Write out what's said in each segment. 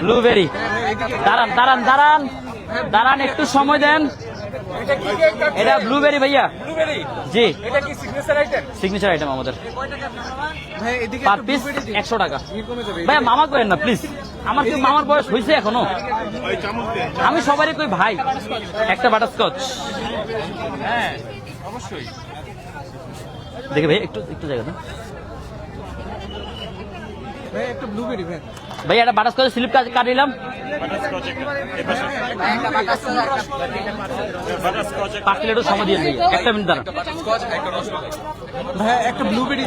Blueberry. দাঁড়ান দাঁড়ান দাঁড়ান। দাঁড়ান একটু সময় দেন। এটা ব্লুবেরি ভাইয়া। জি। সিগনেচার আইটেম আমাদের। ভাই পার পিস একশো টাকা। কমে ভাইয়া মামা করেন না প্লিজ আমার কি মামার বয়স হয়েছে এখনও। আমি সবারই কই ভাই। একটা বাটারস্কচ হ্যাঁ অবশ্যই। দেখে ভাই একটু একটু জায়গা দেন। ভাই একটু ব্লুবেরি ভাই। ভাই একটা বাটারস্কচের স্লিপ কাটিলাম পাঁচ প্লেটও সময় দিয়ে একটা মিনিট দাঁড়ান। একটা ব্লুবেরি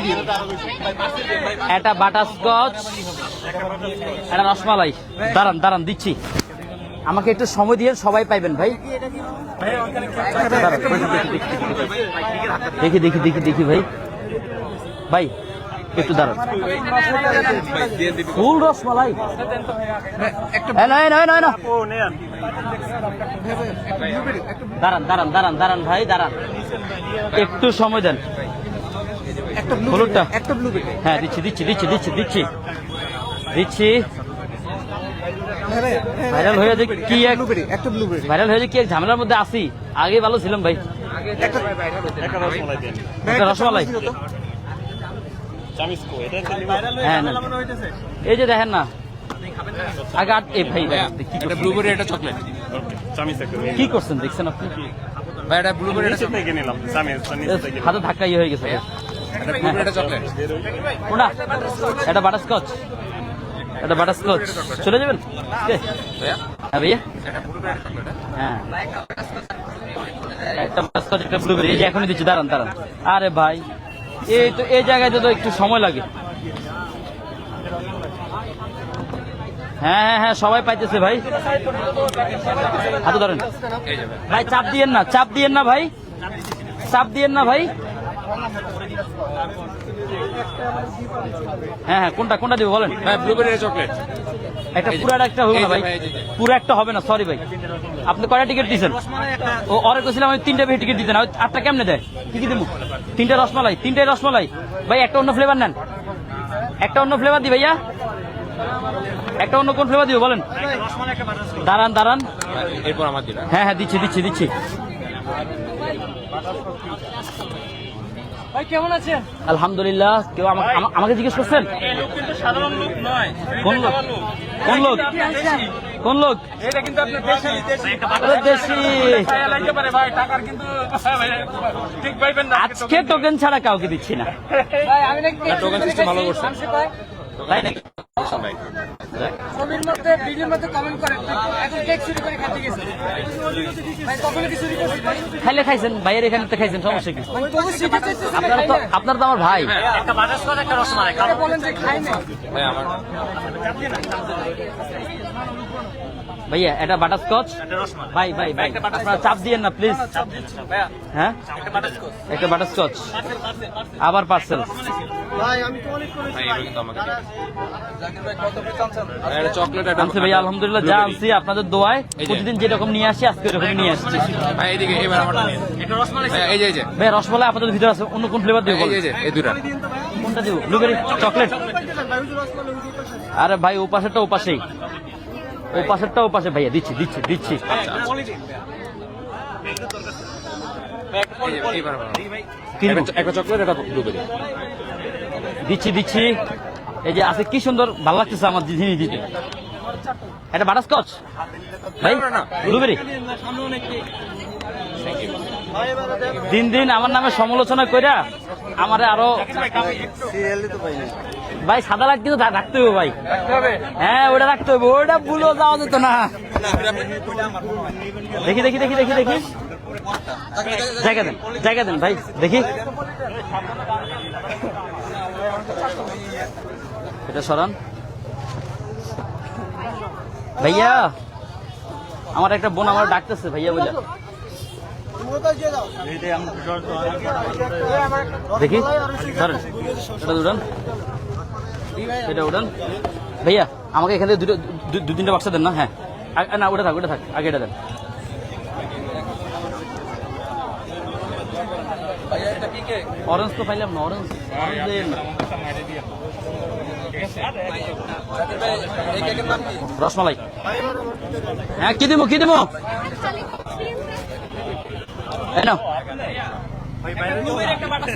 একটা রসমালাই। দাঁড়ান দাঁড়ান দিচ্ছি। আমাকে একটু সময় দিয়ে সবাই পাইবেন ভাই। দেখি দেখি দেখি দেখি ভাই। ভাই একটু দাঁড়ান। ফুল রসমালাই দাঁড়ান দাঁড়ান দাঁড়ান দাঁড়ান ভাই দাঁড়ান। একটু সময় দেন। একটা হলুদটা? হ্যাঁ দিচ্ছি দিচ্ছি দিচ্ছি দিচ্ছি দিচ্ছি। দিচ্ছি। ভাই ভাই ভাইরাল হয়ে যে কি এক ভাইরাল হয়ে যে কি এক ঝামেলার মধ্যে আসি আগে ভালো ছিলাম ভাই। রসমালাই না এই যে দেখেন না আগে ভাই? ব্লুবেরি চকলেট কি করছেন। দেখছেন আপনি? ভাই এটা ব্লুবেরি একটা হাতে ধাক্কা ইয়ে হয়ে গেছে ব্লুবেরি চকলেট কোনটা? এটা বাটারস্কচ এটা বাটারস্কচ চলে যাবেন? হ্যাঁ ভাইয়া। একটা ব্লুবেরি একটা হ্যাঁ। একটা বাটারস্কচ একটা ব্লুবেরি এই যে এখনই দিচ্ছি দাঁড়ান দাঁড়ান। আরে ভাই। এই তো এই জায়গায় তো একটু সময় লাগে। হ্যাঁ হ্যাঁ হ্যাঁ সবাই পাইতেছে ভাই। হাতে ধরেন। ভাই, চাপ দিয়েন না, চাপ দিয়েন না ভাই। চাপ দিয়েন না ভাই। হ্যাঁ হ্যাঁ কোনটা কোনটা দিব বলেন? ভাই ব্লুবেরি চকলেট একটা পুরো একটা হবে না ভাই। পুরো একটা হবে না সরি ভাই। আপনি কয়টা টিকিট দিয়েছেন ও অরে কইছিলাম আমি তিনটা বেশি টিকিট দিতেন। আটটা কেমনে দেয়? কি কি দেবো তিনটা রসমালাই তিনটাই রসমালাই। ভাই একটা অন্য ফ্লেভার নেন। একটা অন্য ফ্লেভার দি ভাইয়া। একটা অন্য কোন ফ্লেভার দিব বলেন। দাঁড়ান দাঁড়ান। এরপর আমার দিন হ্যাঁ হ্যাঁ দিচ্ছি দিচ্ছি দিচ্ছি। ভাই কেমন আছেন? আলহামদুলিল্লাহ কেউ আমাকে আমা- আমাকে জিজ্ঞেস করছেন? সাধারণ লোক নয়। কোন লোক? কোন লোক? কোন লোক? এটা কিন্তু আপনার দেশি। দেশি। পারে ভাই টাকার কিন্তু ঠিক পাইবেন না। আজকে টোকেন ছাড়া কাউকে দিচ্ছি না। ভাই আমি নাকি টোকেন সিস্টেম ভালো করছে। তাই নাকি? ছবির বিলির মধ্যে কমেন্ট করে এখন কেক চুরি করে খেতে গেছে। ভাই কখনো কি চুরি করছিস খাইলে খাইছেন ভাইয়ের এখানে তো খাইছেন সমস্যা কি? ভাই তবু শিখে চাইছিস না আপনার তো আপনার তো আমার ভাই। খাই বলেন যে খাই না ভাই আমার ভাইয়া এটা বাটারস্কচ ভাই ভাই ভাই আপনারা চাপ দিয়েন না প্লিজ হ্যাঁ একটা বাটারস্কচ আবার পার্সেল আলহামদুলিল্লাহ যা আনছি আপনাদের দোয়ায়। প্রতিদিন যেরকম নিয়ে আসি আজকে এরকম নিয়ে আসছি। ভাই এইদিকে এবার আমার ভাই এই যে এই যে। ভাই রসমালাই আপনাদের ভিতরে আছে অন্য কোন ফ্লেভার দিব এই দুটা কোনটা দিব? ব্লুবেরি চকলেট আরে ভাই ও পাশেরটা ও পাশেই ও পাশেরটা ও পাশে ভাইয়া দিচ্ছি দিচ্ছি দিচ্ছি? একটা- চকলেট একটা ব্লুবেরি দিচ্ছি দিচ্ছি। এই যে আছে কি সুন্দর ভালো লাগতেছে আমার জিনিস দিতে। এটা বাটারস্কচ ভাই। ব্লুবেরি? দিন দিন আমার নামে সমালোচনা কইরা আমারে আরও ভাই, সাদা লাইট কিন্তু রাখতে হবে ভাই। হ্যাঁ ওটা রাখতে হবে ওটা ভুলো যাওয়া যেত না। দেখি দেখি দেখি দেখি দেখি। জায়গা দেন জায়গা দেন ভাই, দেখি। এটা সরান। ভাইয়া, আমার একটা বোন আমার ডাকতেছে, ভাইয়া বলে দেখি। ধরেন এটা উড়ান এটা উড়ান ভাইয়া, আমাকে এখান থেকে দুটো দু- তিনটা বাক্সা দেন না? হ্যাঁ। না, ওটা থাক ওটা থাক। আগে এটা দেন। অরেঞ্জ তো পাইলাম না অরেঞ্জ অরেঞ্জ দেন। রসমালাই। হ্যাঁ কি দেবো কি দেবো? এই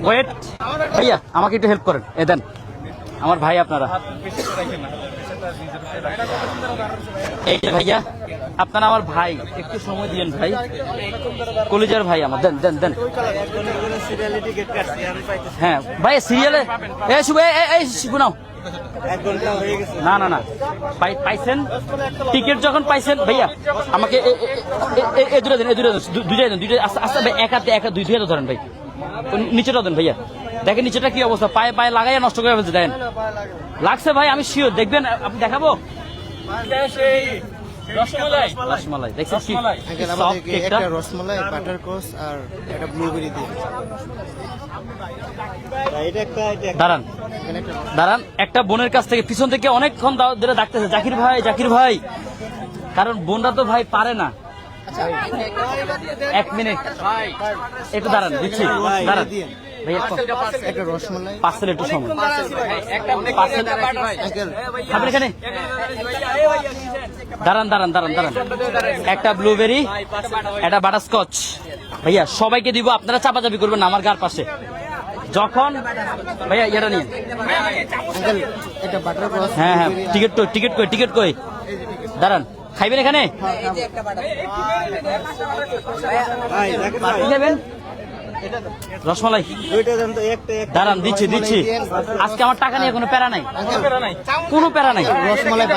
ওয়েট ভাইয়া, আমাকে একটু হেল্প করেন। এ দেন। আমার ভাই আপনারা। এই যে ভাইয়া, আপনারা আমার ভাই। একটু সময় দিয়েন ভাই। কলিজার ভাই আমার। দেন দেন দেন। হ্যাঁ ভাই সিরিয়ালে এ শুভ এই, শুভ, নাও। না না না। পাইছেন? টিকিট যখন পাইছেন ভাইয়া আমাকে এ- দুটো দেন এ দুটো দেন দুইটাই দেন দুইটাই আস্তে আস্তে ভাই, এক হাতে এক দুই দুইটা ধরেন ভাই। নিচেটা দেন ভাইয়া। দেখেন নিচেটা কি অবস্থা? পায়ে পায়ে লাগাইয়া নষ্ট করে ফেলছে দেন লাগছে ভাই আমি শিওর দেখবেন আপনি দেখাবো? রসমালাই। দেখছেন কি? আঙ্কেল কেকটা? রসমালাই বাটার কোস আর একটা ব্লুবেরি দিয়ে। এটা একটা এটা দাঁড়ান। দাঁড়ান, একটা বোনের কাছ থেকে পিছন থেকে অনেকক্ষণ ধরে ডাকতেছে, জাকির ভাই জাকির ভাই। কারণ বোনরা তো ভাই পারে না। এক মিনিট। একটু দাঁড়ান, দিচ্ছি। দাঁড়ান। একটা দাঁড়ান দাঁড়ান দাঁড়ান দাঁড়ান। একটা ব্লুবেরি একটা বাটারস্কচ ভাইয়া, সবাইকে দিব, আপনারা চাপাচাপি করবেন আমার গার পাশে। যখন ভাইয়া এটা কোস হ্যাঁ হ্যাঁ টিকিট কই টিকিট কই টিকিট কই? দাঁড়ান, খাইবেন এখানে? রসমালাই। দাঁড়ান, দিচ্ছি দিচ্ছি। আজকে আমার টাকা নিয়ে কোনো প্যারা নাই। কোনো প্যারা নাই। রসমালাই